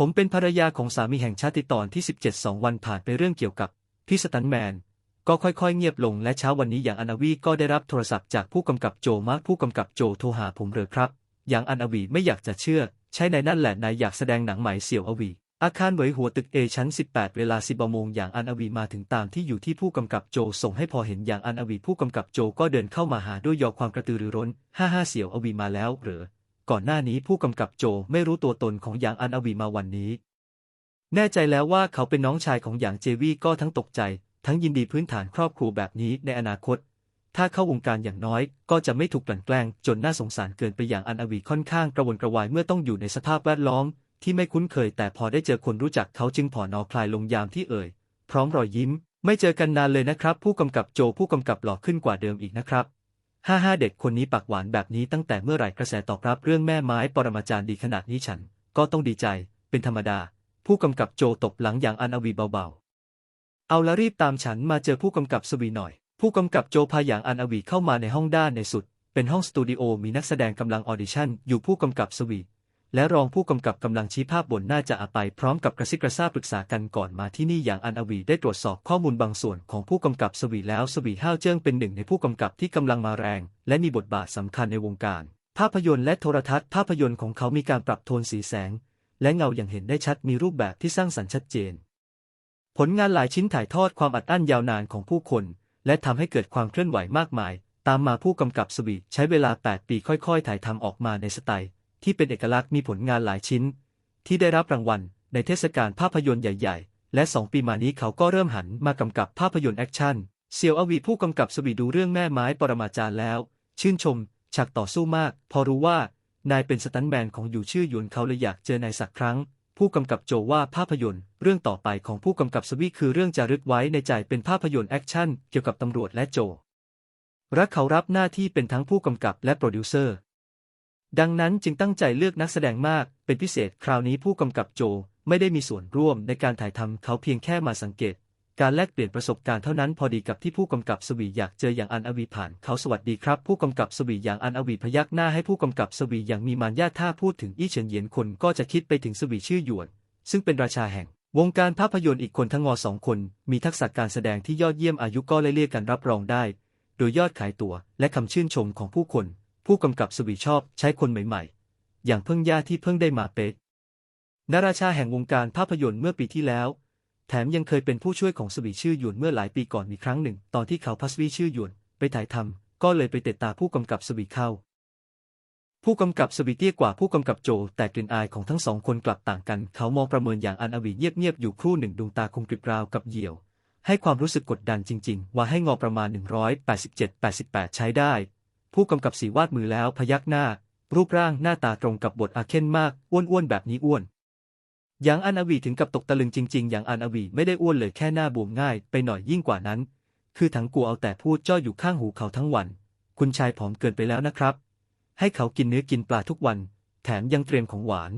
ผมเป็นภรรยาของสามีแห่งชาติตอนที่ 17สองวันผ่านไปเรื่องเกี่ยวกับพี่สตันแมน ก็ค่อยๆ เงียบลงและเช้าวันนี้อย่างอนาวีก็ได้รับโทรศัพท์จากผู้กำกับโจมาร์ผู้กำกับโจโทรหาผมเลยครับ อย่างอนาวีไม่อยากจะเชื่อ ใช่ในนั่นแหละนายอยากแสดงหนังใหม่เสี่ยวอวี อาคารเหวยหัวตึกเอชั้น 18 เวลา10โมงอย่างอันอวีมาถึงตามที่อยู่ที่ผู้กำกับโจส่งให้พอเห็นอย่างอันอวีผู้กำกับโจก็เดินเข้ามาหาด้วยยอความกระตือรือร้นฮ่าฮ่าเสี่ยวอวีมาแล้วเหรอ ก่อนหน้านี้ผู้กำกับโจไม่รู้ตัวตนของอย่างอันอวีมาวันนี้ แน่ใจแล้วว่าเขาเป็นน้องชายของอย่างเจวี่ก็ทั้งตกใจ ทั้งยินดีพื้นฐานครอบครัวแบบนี้ในอนาคต ถ้าเข้าวงการอย่างน้อย ก็จะไม่ถูกกลั่นแกล้งจนน่าสงสารเกินไปอย่างอันอวีค่อนข้างกระวนกระวายเมื่อต้องอยู่ในสภาพแวดล้อม ที่ไม่คุ้นเคย แต่พอได้เจอคนรู้จักเขาจึงผ่อนอคลายลงยามที่เอ่ย พร้อมรอยยิ้ม ไม่เจอกันนานเลยนะครับ ผู้กำกับโจผู้กำกับหล่อขึ้นกว่าเดิมอีกนะครับ ห้าห้าเด็กคนนี้ปากหวานแบบนี้ตั้งแต่เมื่อไหร่กระแสตอบรับเรื่องแม่ไม้ปรมาจารย์ดีขนาดนี้ฉัน ก็ต้องดีใจ เป็นธรรมดา ผู้กำกับโจตบหลังอย่างอันอวีเบาๆ เอาละรีบตามฉันมาเจอผู้กำกับสวีหน่อย ผู้กำกับโจพาอย่างอันอวีเข้ามาในห้องด้านในสุด เป็นห้องสตูดิโอมีนักแสดงกำลังออดิชั่นอยู่ผู้กำกับสวี และรองผู้กำกับกำลังชี้ภาพบนหน้าจะอาไปพร้อมกับกระซิบกระซาบปรึกษากันก่อนมาที่นี่อย่างอันอวีได้ตรวจสอบข้อมูลบางส่วนของผู้กำกับสวีแล้วสวีห้าวเจิ้งเป็นหนึ่งในผู้กำกับที่กำลังมาแรง และมีบทบาทสำคัญในวงการ ภาพยนตร์และโทรทัศน์ภาพยนตร์ของเขามีการปรับโทนสีแสง และเงาอย่างเห็นได้ชัดมีรูปแบบที่สร้างสรรค์ชัดเจน ผลงานหลายชิ้นถ่ายทอดความอัดอั้นยาวนานของผู้คน และทำให้เกิดความเคลื่อนไหวมากมาย ตามมาผู้กำกับสวีใช้เวลา 8 ปีค่อย ๆ ถ่ายทำออกมาในสไตล์ ที่เป็นเอกลักษณ์มีผลงานหลายชิ้น ที่ได้รับรางวัล ในเทศกาลภาพยนตร์ใหญ่ ๆ และ 2 ปีมานี้เขาก็เริ่มหันมากำกับภาพยนตร์แอคชั่น เซียวอวีผู้กำกับสวีดูเรื่องแม่ไม้ปรมาจารย์แล้ว ชื่นชมฉากต่อสู้มาก พอรู้ว่านายเป็นสตันท์แมนของอยู่ชื่อหยวนเขาเลยอยากเจอนายสักครั้ง ผู้กำกับโจว่าภาพยนตร์ เรื่องต่อไปของผู้กำกับสวีคือเรื่องจารึกไว้ในใจเป็นภาพยนตร์แอคชั่นเกี่ยวกับตำรวจและโจรักเขารับหน้าที่เป็นทั้งผู้กำกับและโปรดิวเซอร์ ดังนั้นจึงตั้งใจเลือกนักแสดงมาก เป็นพิเศษคราวนี้ผู้กำกับโจไม่ได้มีส่วนร่วมในการถ่ายทำเขาเพียงแค่มาสังเกต การแลกเปลี่ยนประสบการณ์เท่านั้นพอดีกับที่ผู้กำกับสวีอยากเจออย่างอันอวีผ่าน เขาสวัสดีครับ ผู้กำกับสวีอย่างอันอวีพยักหน้าให้ผู้กำกับสวีอย่างมีมารยาทถ้าพูดถึงอี้เฉินเหยียนคนก็จะคิดไปถึงสวีชื่อหยวน ซึ่งเป็นราชาแห่ง วงการภาพยนตร์อีกคนทั้งงอสองคน มีทักษะการแสดงที่ยอดเยี่ยมอายุก็เลยเรียกกันรับรองได้ โดยยอดขายตัวและคำชื่นชมของผู้คน ผู้กำกับสวีชอบใช้คนใหม่ๆ อย่างเพิ่งย่าที่เพิ่งได้มาเป๊ะนาราชาแห่งวงการภาพยนตร์เมื่อปีที่แล้ว แถมยังเคยเป็นผู้ช่วยของสวีชื่อหยวนเมื่อหลายปีก่อนมีครั้งหนึ่ง ตอนที่เขาพัสวีชื่อหยวนไปถ่ายทำก็เลยไปเตะตาผู้กำกับสวีเข้า ผู้กำกับสวีเตี้ยกว่าผู้กำกับโจ แต่กลิ่นอายของทั้งสองคนกลับต่างกัน เขามองประเมินอย่างอันอวีเงียบๆอยู่ครู่หนึ่งดวงตาคมกริบราวกับเหยี่ยวให้ความรู้สึกกดดันจริง ๆ ว่าให้งอประมาณ 187-88 ใช้ได้ ผู้กำกับสีวาดมือแล้วพยักหน้า รูปร่างหน้าตาตรงกับบทอาเคนมาก อ้วนๆแบบนี้อ้วนอย่างอันอวีถึงกับตกตะลึงจริงๆอย่างอันอวีไม่ได้อ้วนเลยแค่หน้าบวมง่าย ไปหน่อยยิ่งกว่านั้น คือถังกูเอาแต่พูดจ้ออยู่ข้างหูเขาทั้งวัน คุณชายผอมเกินไปแล้วนะครับ ให้เขากินเนื้อกินปลาทุกวัน แถมยังเตรียมของหวาน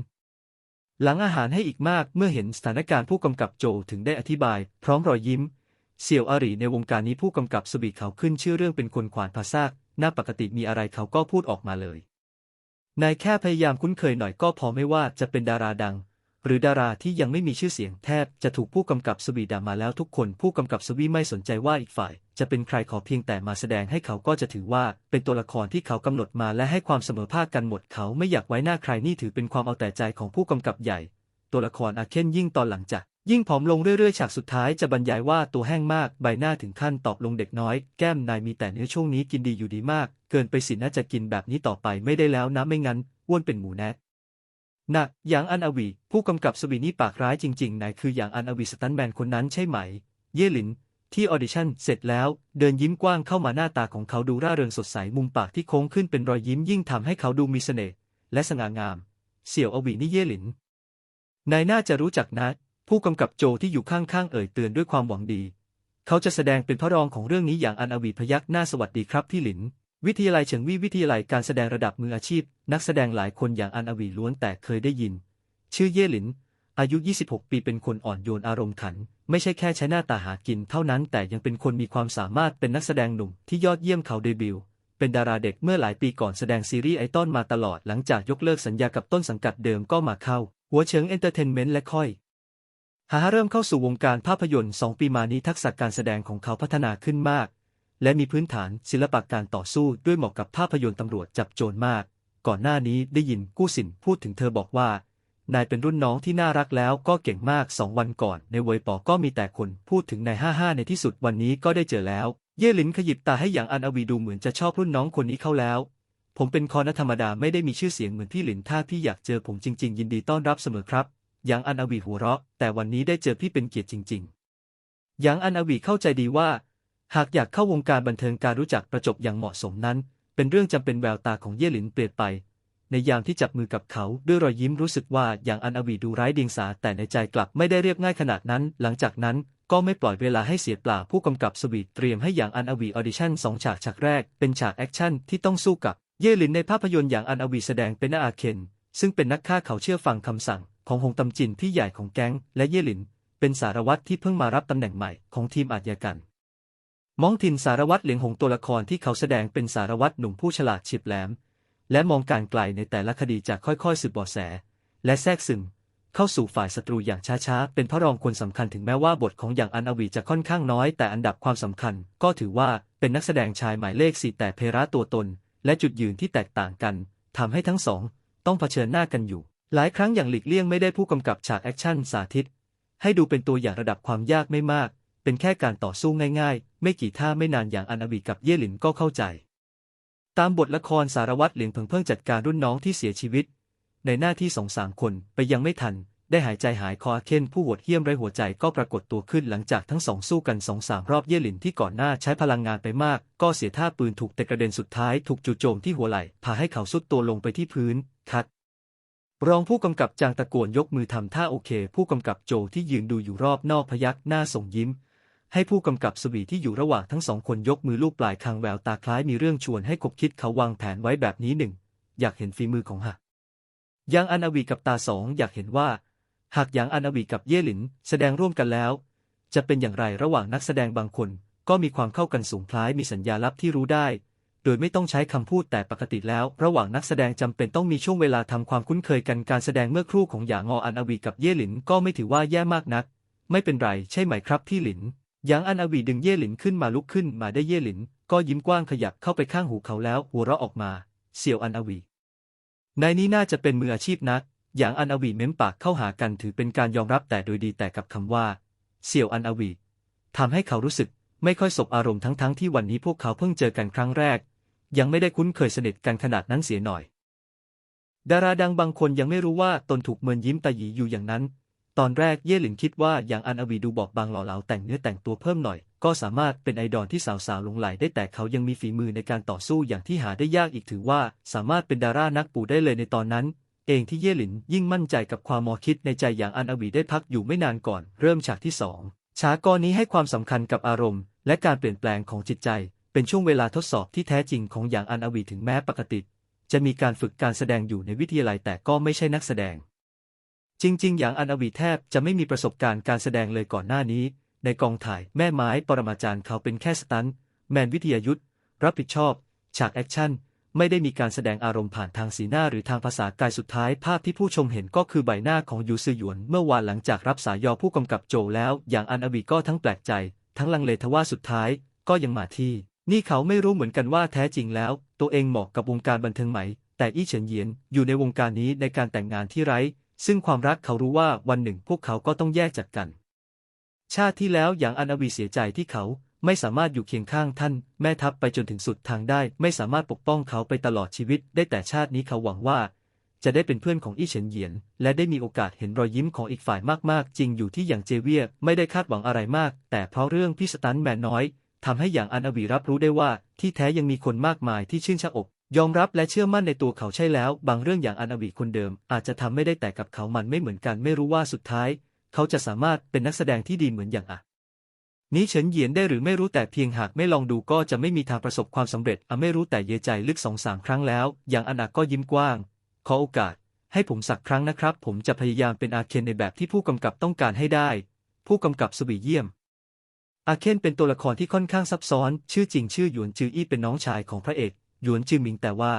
หลังอาหารให้อีกมากเมื่อเห็นสถานการณ์ผู้กำกับโจถึงได้อธิบาย พร้อมรอยยิ้ม เสี่ยวอารีในวงการนี้ผู้กำกับสบีเขาขึ้นชื่อเรื่องเป็นคนขวานภาษาก หน้าปกติมีอะไรเขาก็พูดออกมาเลย นายแค่พยายามคุ้นเคยหน่อยก็พอไม่ว่าจะเป็นดาราดัง หรือดาราที่ยังไม่มีชื่อเสียงแทบจะถูกผู้กำกับสวีด่ามาแล้วทุกคนผู้กำกับสวีไม่สนใจว่าอีกฝ่าย จะเป็นใครขอเพียงแต่มาแสดงให้เขาก็จะถือว่าเป็นตัวละครที่เขากำหนดมาและให้ความเสมอภาคกันหมดเขาไม่อยากไว้หน้าใครนี่ถือเป็นความเอาแต่ใจของผู้กำกับใหญ่ ตัวละครอาเคนยิ่งตอนหลังจาก ยิ่งผอมลงเรื่อยๆ ฉากสุดท้ายจะบรรยายว่าตัวแห้งมาก ใบหน้าถึงขั้นตอบลงเด็กน้อย แก้มนายมีแต่เนื้อช่วงนี้กินดีอยู่ดีมาก เกินไปสิน่าจะกินแบบนี้ต่อไปไม่ได้แล้วนะไม่งั้นอ้วนเป็นหมูแนะนะอย่างอันอวี ผู้กำกับสวีนี่ปากร้ายจริงๆนายคืออย่างอันอวีสตันแมนคนนั้นใช่ไหม เย่หลิน ที่ออดิชั่นเสร็จแล้ว เดินยิ้มกว้างเข้ามาหน้าตาของเขาดูร่าเริงสดใสมุมปากที่โค้งขึ้นเป็นรอยยิ้มยิ่งทำให้เขาดูมีเสน่ห์และสง่างาม เสี่ยวอวีนี่เย่หลินนายน่าจะรู้จักนะ ผู้กำกับโจที่อยู่ข้างๆเอ่ยเตือนด้วยความหวังดี เขาจะแสดงเป็นพระรองของเรื่องนี้อย่างอันอวีพยักหน้าสวัสดีครับพี่หลิน วิทยาลัยเฉิงวี่วิทยาลัยการแสดงระดับมืออาชีพ นักแสดงหลายคนอย่างอันอวีล้วนแต่เคยได้ยิน ชื่อเย่หลิน อายุ 26 ปีเป็นคนอ่อนโยนอารมณ์ขัน ไม่ใช่แค่ใช้หน้าตาหากินเท่านั้นแต่ยังเป็นคนมีความสามารถเป็นนักแสดงหนุ่มที่ยอดเยี่ยมเขาเดบิวต์เป็นดาราเด็กเมื่อหลายปีก่อนแสดงซีรีส์ไอต้อนมาตลอดหลังจากยกเลิกสัญญากับต้นสังกัดเดิมก็มาเข้า หัวเฉิงเอนเตอร์เทนเมนต์และค่อย หาเริ่มเข้าสู่วงการภาพยนตร์สองปีมานี้ทักษะการแสดงของเขาพัฒนาขึ้นมาก และมีพื้นฐานศิลปะการต่อสู้ด้วยเหมาะกับภาพยนตร์ตำรวจจับโจรมาก ก่อนหน้านี้ได้ยินกู้สินพูดถึงเธอบอกว่า นายเป็นรุ่นน้องที่น่ารักแล้วก็เก่งมากสองวันก่อน ในเวยปอก็มีแต่คนพูดถึงในห้าห้าในที่สุดวันนี้ก็ได้เจอแล้ว เย่หลินขยิบตาให้อย่างอันอวีดูเหมือนจะชอบรุ่นน้องคนนี้เข้าแล้ว ผมเป็นคอนธรรมดาไม่ได้มีชื่อเสียงเหมือนพี่หลินถ้าพี่อยากเจอผมจริง ๆ ยินดีต้อนรับเสมอครับ ยางอันอวีหัวเราะ แต่วันนี้ได้เจอพี่เป็นเกียรติจริงๆหยางอันอวีเข้าใจดีว่า หากอยากเข้าวงการบันเทิงการรู้จักประจบอย่างเหมาะสมนั้น เป็นเรื่องจำเป็นแววตาของเย่หลินเปลี่ยนไป ในยามที่จับมือกับเขาด้วยรอยยิ้มรู้สึกว่าอย่างอันอวีดูร้เดียงสาแต่ในใจกลับไม่ได้เรียบง่ายขนาดนั้น หลังจากนั้นก็ไม่ปล่อยเวลาให้เสียเปล่าผู้กำกับสวีทเตรียมให้อย่างอันอวีออดิชั่นสองฉากฉากแรกเป็นฉากแอคชั่นที่ต้องสู้กับเย่หลินในภาพยนตร์อย่างอันอวีแสดงเป็นอาเคนซึ่งเป็นนักฆ่าเขาเชื่อฟังคำสั่ง ของหงตำจินพี่ใหญ่ของแก๊ง และเย่หลิน เป็นสารวัตรที่เพิ่งมารับตำแหน่งใหม่ของทีมอาชญากรรมมองทินสารวัตรเหลียงหงตัวละครที่เขาแสดงเป็นสารวัตรหนุ่มผู้ฉลาดเฉียบแหลม และมองการไกลในแต่ละคดีจากค่อยๆสืบเบาะแส และแทรกซึมเข้าสู่ฝ่ายศัตรูอย่างช้าๆ เป็นพระรองคนสำคัญถึงแม้ว่าบทของอย่างอันอวีจะค่อนข้างน้อย แต่อันดับความสำคัญ ก็ถือว่าเป็นนักแสดงชายหมายเลขสี่แต่เพระตัวตน และจุดยืนที่แตกต่างกันทำให้ทั้งสอง ต้องเผชิญหน้ากันอยู่ หลายครั้งอย่างหลีกเลี่ยงไม่ได้ผู้กำกับฉากแอคชั่นสาธิต ให้ดูเป็นตัวอย่างระดับความยากไม่มาก เป็นแค่การต่อสู้ง่ายๆ ไม่กี่ท่าไม่นานอย่างอันอวีกับเย่หลินก็เข้าใจ ตามบทละครสารวัตรเหลียงเพิงเพิ่งจัดการรุ่นน้องที่เสียชีวิต ในหน้าที่สองสามคนไปยังไม่ทัน ได้หายใจหายคอเคนผู้โหดเหี้ยมไรหัวใจก็ปรากฏตัวขึ้นหลังจากทั้งสองสู้กันสองสามรอบเย่หลินที่ก่อนหน้าใช้พลังงานไปมาก ก็เสียท่าปืนถูกแต่กระเด็นสุดท้ายถูกจู่โจมที่หัวไหล่พาให้เขาสุดตัวลงไปที่พื้นคัด รองผู้กำกับจางตะโกนยกมือทำท่าโอเค ผู้กำกับโจที่ยืนดูอยู่รอบนอกพยักหน้าส่งยิ้ม ให้ผู้กำกับสวีที่อยู่ระหว่างทั้งสองคนยกมือลูกปลายคางแววตาคล้ายมีเรื่องชวนให้คบคิดเขาวางแผนไว้แบบนี้หนึ่งอยากเห็นฝีมือของหักยังอันอวีกับตาสองอยากเห็นว่า หากยังอันอวีกับเย่หลินแสดงร่วมกันแล้ว จะเป็นอย่างไรระหว่างนักแสดงบางคน ก็มีความเข้ากันสูงคล้ายมีสัญญาลับที่รู้ได้ โดยไม่ต้องใช้คำพูดแต่ปกติแล้ว ระหว่างนักแสดงจำเป็นต้องมีช่วงเวลาทำความคุ้นเคยกันการแสดงเมื่อครู่ของหยางออันอวีกับเย่หลินก็ไม่ถือว่าแย่มากนัก ไม่เป็นไรใช่ไหมครับพี่หลินหยางอันอวีดึงเย่หลินขึ้นมาลุกขึ้นมาได้เย่หลิน ก็ยิ้มกว้างขยับเข้าไปข้างหูเขาแล้วหัวเราะออกมาเสี่ยวอันอวีนายนี้น่าจะเป็นมืออาชีพนักหยางอันอวีเม้มปากเข้าหากันถือเป็นการยอมรับแต่โดยดีแต่กับคำว่า เสี่ยวอันอวีทำให้เขารู้สึก ไม่ค่อยสบอารมณ์ทั้งๆที่วันนี้พวกเขาเพิ่งเจอกันครั้งแรก ยังไม่ได้คุ้นเคยสนิทกันขนาดนั้นเสียหน่อย ดาราดังบางคนยังไม่รู้ว่าตนถูกเมินยิ้มตาหยีอยู่อย่างนั้น ตอนแรกเย่หลินคิดว่าอย่างอันอวีดูบอกบางหล่อเหลาแต่งเนื้อแต่งตัวเพิ่มหน่อย ก็สามารถเป็นไอดอลที่สาวๆหลงไหลได้แต่เขายังมีฝีมือในการต่อสู้อย่างที่หาได้ยากอีกถือว่า สามารถเป็นดารานักปูได้เลยในตอนนั้นเองที่เย่หลินยิ่งมั่นใจกับความมอคิดในใจอย่างอันอวีได้พักอยู่ไม่นานก่อน เริ่มฉากที่สอง ฉากกรนี้ให้ความสำคัญกับอารมณ์ และการเปลี่ยนแปลงของจิตใจ เป็นช่วงเวลาทดสอบที่แท้จริงของอย่างอันอวีถึงแม้ปกติ จะมีการฝึกการแสดงอยู่ในวิทยาลัยแต่ก็ไม่ใช่นักแสดง จริง ๆ อย่างอันอวีแทบจะไม่มีประสบการณ์การแสดงเลยก่อนหน้านี้ ในกองถ่ายแม่ไม้ปรมาจารย์เขาเป็นแค่สตันแมนวิทยายุทธรับผิดชอบ ฉากแอคชั่น ไม่ได้มีการแสดงอารมณ์ผ่านทางสีหน้าหรือทางภาษากายสุดท้ายภาพที่ผู้ชมเห็นก็คือใบหน้าของยูซือหยวน เมื่อวานหลังจากรับสายยอผู้กำกับโจแล้ว อย่างอันอวีก็ทั้งแปลกใจ ทั้งลังเลทว่าสุดท้าย ก็ยังมาที่ นี่เขาไม่รู้เหมือนกันว่าแท้จริงแล้ว ตัวเองเหมาะกับวงการบันเทิงไหม แต่อี้เฉินเยียนอยู่ในวงการนี้ในการแต่งงานที่ไร้ ซึ่งความรักเขารู้ว่าวันหนึ่งพวกเขาก็ต้องแยกจากกัน ชาติที่แล้วอย่างอันอวีเสียใจที่เขา ไม่สามารถอยู่เคียงข้างท่าน แม่ทัพไปจนถึงสุดทางได้ ไม่สามารถปกป้องเขาไปตลอดชีวิต ได้แต่ชาตินี้เขาหวังว่า จะได้เป็นเพื่อนของอี้เฉินเหยียน และได้มีโอกาสเห็นรอยยิ้มของอีกฝ่ายมากๆ จริงอยู่ที่อย่างเจเวียไม่ได้คาดหวังอะไรมาก แต่เพราะเรื่องพี่สตันแมนน้อยทำให้อย่างอันอวีรับรู้ได้ว่า ที่แท้ยังมีคนมากมายที่ชื่นชอบ ยอมรับและเชื่อมั่นในตัวเขาใช่แล้ว บางเรื่องอย่างอันอวีคนเดิม อาจจะทำไม่ได้แต่กับเขามันไม่เหมือนกัน ไม่รู้ว่าสุดท้าย เขาจะสามารถเป็นนักแสดงที่ดีเหมือนอย่างอะ นี้เฉินเหยียนได้หรือไม่รู้แต่เพียงหากไม่ลองดูก็จะไม่มีทางประสบความสำเร็จอะไม่รู้แต่เยใจลึกสองสามครั้งแล้ว อย่างอนาก็ยิ้มกว้าง ขอโอกาส ให้ผมสักครั้งนะครับ ผมจะพยายามเป็นอาเคนในแบบที่ผู้กำกับต้องการให้ได้ ผู้กำกับสวีเยี่ยม อาเคนเป็นตัวละครที่ค่อนข้างซับซ้อน ชื่อจริงชื่อหยวนจืออี้เป็นน้องชายของพระเอกหยวนจือหมิงแต่ว่า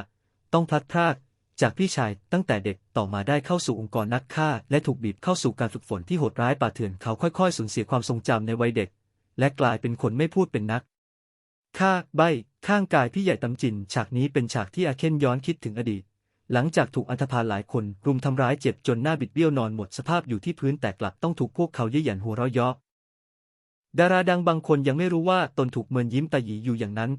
ต้องพลัดพรากจากพี่ชายตั้งแต่เด็กต่อมาได้เข้าสู่องค์กรนักฆ่า และถูกบีบเข้าสู่การฝึกฝนที่โหดร้ายป่าเถื่อนเขาค่อยๆ สูญเสียความทรงจำในวัยเด็ก และกลายเป็นคนไม่พูดเป็นนักข้าใบ ข้างกายพี่ใหญ่ตำจิน ฉากนี้เป็นฉากที่อาเคนย้อนคิดถึงอดีต หลังจากถูกอันธพาลหลายคนรุมทำร้ายเจ็บจนหน้าบิดเบี้ยวนอนหมดสภาพอยู่ที่พื้นแต่กลับต้องถูกพวกเขาเย่ยหยันหัวเราะยาะดาราดังบางคนยังไม่รู้ว่าตนถูกเมินยิ้มตาหยีอยู่อย่างนั้น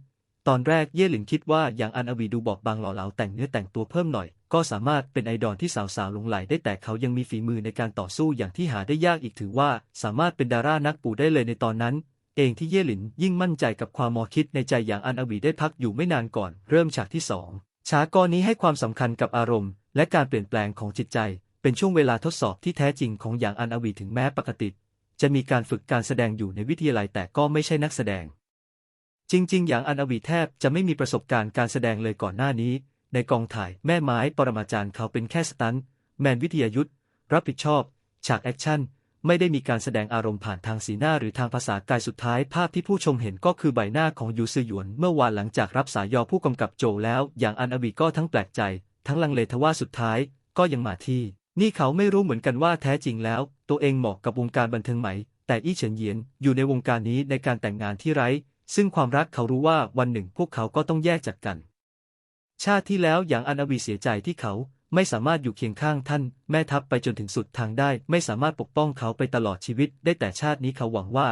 ตอนแรกเย่หลินคิดว่าอย่างอันอวีดูบอบบางหล่อเหลาแต่งเนื้อแต่งตัวเพิ่มหน่อย ก็สามารถเป็นไอดอลที่สาวๆหลงไหลได้แต่เขายังมีฝีมือในการต่อสู้อย่างที่หาได้ยากอีกถือว่า สามารถเป็นดารานักปู่ได้เลยในตอนนั้น เองที่เย่หลินยิ่งมั่นใจกับความมอคิดในใจอย่างอันอวีได้พักอยู่ไม่นานก่อน เริ่มฉากที่สองฉากกรนี้ให้ความสำคัญกับอารมณ์ และการเปลี่ยนแปลงของจิตใจ เป็นช่วงเวลาทดสอบที่แท้จริงของอย่างอันอวีถึงแม้ปกติ จะมีการฝึกการแสดงอยู่ในวิทยาลัยแต่ก็ไม่ใช่นักแสดง จริง ๆ อย่างอันอวีแทบจะไม่มีประสบการณ์การแสดงเลยก่อนหน้านี้ ในกองถ่ายแม่ไม้ปรมาจารย์เขาเป็นแค่สตันแมนวิทยายุทธรับผิดชอบ ฉากแอคชั่น ไม่ได้มีการแสดงอารมณ์ผ่านทางสีหน้าหรือทางภาษากายสุดท้าย ภาพที่ผู้ชมเห็นก็คือใบหน้าของยูซือหยวน เมื่อวานหลังจากรับสายยอผู้กำกับโจแล้ว อย่างอันอวีก็ทั้งแปลกใจ ทั้งลังเลทว่าสุดท้ายก็ยังมาที่ นี่เขาไม่รู้เหมือนกันว่าแท้จริงแล้ว ตัวเองเหมาะกับวงการบันเทิงไหม แต่อี้เฉินเยียนอยู่ในวงการนี้ในการแต่งงานที่ไร้ ซึ่งความรักเขารู้ว่าวันหนึ่งพวกเขาก็ต้องแยกจากกัน ชาติที่แล้วอย่างอันอวีเสียใจที่เขาไม่สามารถอยู่เคียงข้างท่าน แม่ทัพไปจนถึงสุดทางได้ ไม่สามารถปกป้องเขาไปตลอดชีวิต ได้แต่ชาตินี้เขาหวังว่า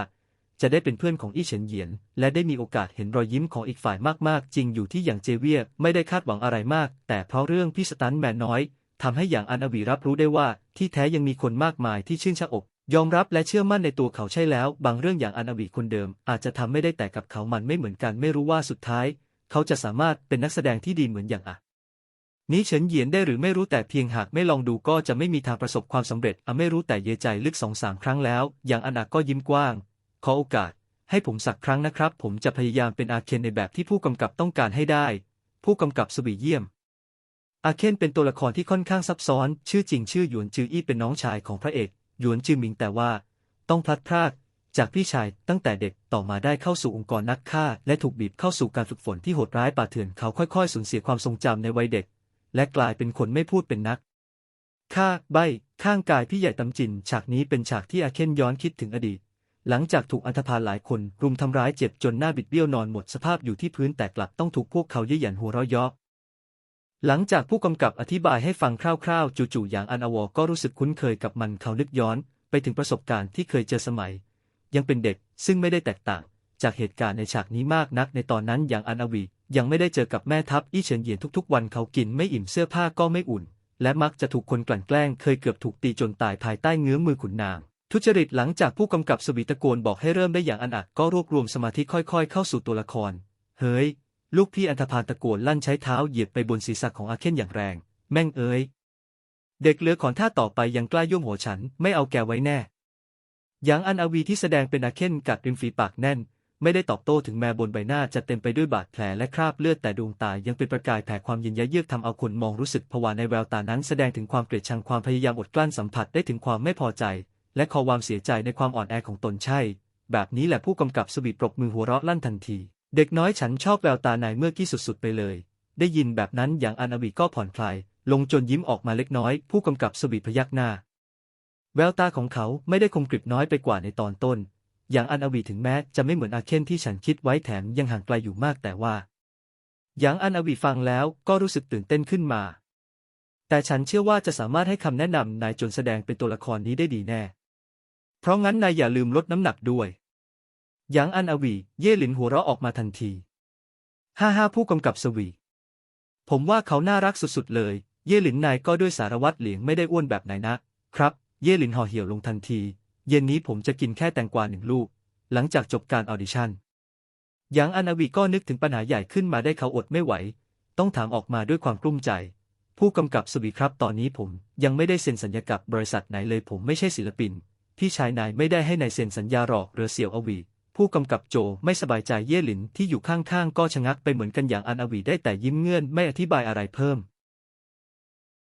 จะได้เป็นเพื่อนของอี้เฉินเหยียน และได้มีโอกาสเห็นรอยยิ้มของอีกฝ่ายมากๆ จริงอยู่ที่อย่างเจเวียไม่ได้คาดหวังอะไรมาก แต่เพราะเรื่องพี่สตันแมนน้อยทำให้อย่างอันอวีรับรู้ได้ว่าที่แท้ยังมีคนมากมายที่ชื่นชอบอก ยอมรับและเชื่อมั่นในตัวเขาใช่แล้ว บางเรื่องอย่างอันอวีคนเดิม อาจจะทำไม่ได้แต่กับเขามันไม่เหมือนกันไม่รู้ว่าสุดท้าย เขาจะสามารถเป็นนักแสดงที่ดีเหมือนอย่างอะนี้เฉินเหยียนได้หรือไม่รู้แต่เพียงหากไม่ลองดูก็จะไม่มีทางประสบความสำเร็จอะไม่รู้แต่เยใจลึกสองสามครั้งแล้ว อย่างอนาก็ยิ้มกว้าง ขอโอกาส ให้ผมสักครั้งนะครับ ผมจะพยายามเป็นอาเคนในแบบที่ผู้กำกับต้องการให้ได้ ผู้กำกับสวีเยี่ยม อาเคนเป็นตัวละครที่ค่อนข้างซับซ้อน ชื่อจริงชื่อหยวนจืออี้เป็นน้องชายของพระเอก หยวนจือหมิงแต่ว่า ต้องพลัดพรากจากพี่ชายตั้งแต่เด็กต่อมาได้เข้าสู่องค์กรนักฆ่า และถูกบีบเข้าสู่การฝึกฝนที่โหดร้ายป่าเถื่อนเขาค่อยๆ สูญเสียความทรงจำในวัยเด็ก และกลายเป็นคนไม่พูดเป็นนักฆ่าใบข้างกายพี่ใหญ่ตำจิน ฉากนี้เป็นฉากที่อาเคนย้อนคิดถึงอดีต หลังจากถูกอันธพาลหลายคนรุมทำร้ายเจ็บจนหน้าบิดเบี้ยวนอนหมดสภาพอยู่ที่พื้นแต่กลับต้องถูกพวกเขาเย้ยหยันหัวเราะเยาะ หลังจากผู้กำกับอธิบายให้ฟังคร่าวๆ จู่ๆอย่างอันอวอก็รู้สึกคุ้นเคยกับมันเขานึกย้อน ไปถึงประสบการณ์ที่เคยเจอสมัย ยังเป็นเด็กซึ่งไม่ได้แตกต่าง จากเหตุการณ์ในฉากนี้มากนักในตอนนั้นอย่างอันอวี ยังไม่ได้เจอกับแม่ทัพอี้เฉินเหยียนทุกๆ วันเขากินไม่อิ่มเสื้อผ้าก็ไม่อุ่น และมักจะถูกคนกลั่นแกล้งเคยเกือบถูกตีจนตายภายใต้เงื้อมือขุนนาง ทุจริตหลังจากผู้กำกับสวีตะโกนบอกให้เริ่มได้อย่างอันอัดก็รวบรวมสมาธิค่อย ๆ เข้าสู่ตัวละคร เฮ้ย ลูกพี่อันธพาลตะโกนลั่นใช้เท้าเหยียบไปบนศีรษะของอาเคนอย่างแรง แม่งเอ้ย เด็กเหลือขอนท่าต่อไปยังกล้าย่วมหัวฉันไม่เอาแกไว้แน่ยางอันอาวีที่แสดงเป็นอาเคนกัดริมฝีปากแน่น ไม่ได้ตอบโต้ถึงแม้บนใบหน้าจะเต็มไปด้วยบาดแผลและคราบเลือดแต่ดวงตายังเป็นประกายแผ่ความเย็นยะเยือกทำเอาคนมองรู้สึกผวาในแววตานั้นแสดงถึงความเกลียดชังความพยายามอดกลั้นสัมผัสได้ถึงความไม่พอใจ และขอความเสียใจในความอ่อนแอของตนใช่ แบบนี้แหละผู้กำกับสวีทปรบมือหัวเราะลั่นทันที เด็กน้อยฉันชอบแววตานายเมื่อกี้สุดๆไปเลย ได้ยินแบบนั้นอย่างอันอวีก็ผ่อนคลาย ลงจนยิ้มออกมาเล็กน้อย ผู้กำกับสวีพยักหน้า แววตาของเขาไม่ได้คมกริบน้อยไปกว่าในตอนต้น อย่างอันอวีถึงแม้จะไม่เหมือนอาเคนที่ฉันคิดไว้แถมยังห่างไกลอยู่มากแต่ว่า อย่างอันอวีฟังแล้วก็รู้สึกตื่นเต้นขึ้นมา แต่ฉันเชื่อว่าจะสามารถให้คำแนะนำนายจนแสดงเป็นตัวละครนี้ได้ดีแน่ เพราะงั้นนายอย่าลืมลดน้ำหนักด้วย หยางอันอวี เย่หลินหัวเราะออกมาทันทีห้าห้าผู้กำกับสวี ผมว่าเขาน่ารักสุดๆเลย เย่หลินนายก็ด้วยสารวัตรเหลียงไม่ได้อ้วนแบบไหนนะ ครับ เย่หลินห่อเหี่ยวลงทันที เย็นนี้ผมจะกินแค่แตงกวาหนึ่งลูก หลังจากจบการออดิชั่นหยางอันอวีก็นึกถึงปัญหาใหญ่ขึ้นมาได้เขาอดไม่ไหว ต้องถามออกมาด้วยความกลุ้มใจ ผู้กำกับสวีครับ ตอนนี้ผมยังไม่ได้เซ็นสัญญากับบริษัทไหนเลย ผมไม่ใช่ศิลปิน พี่ชายนายไม่ได้ให้นายเซ็นสัญญาหรอกเรือเสี่ยวอวี ผู้กำกับโจไม่สบายใจเย่หลินที่อยู่ข้างๆ ก็ชะงักไปเหมือนกันอย่างอันอวีได้แต่ยิ้มเงื่อนไม่อธิบายอะไรเพิ่ม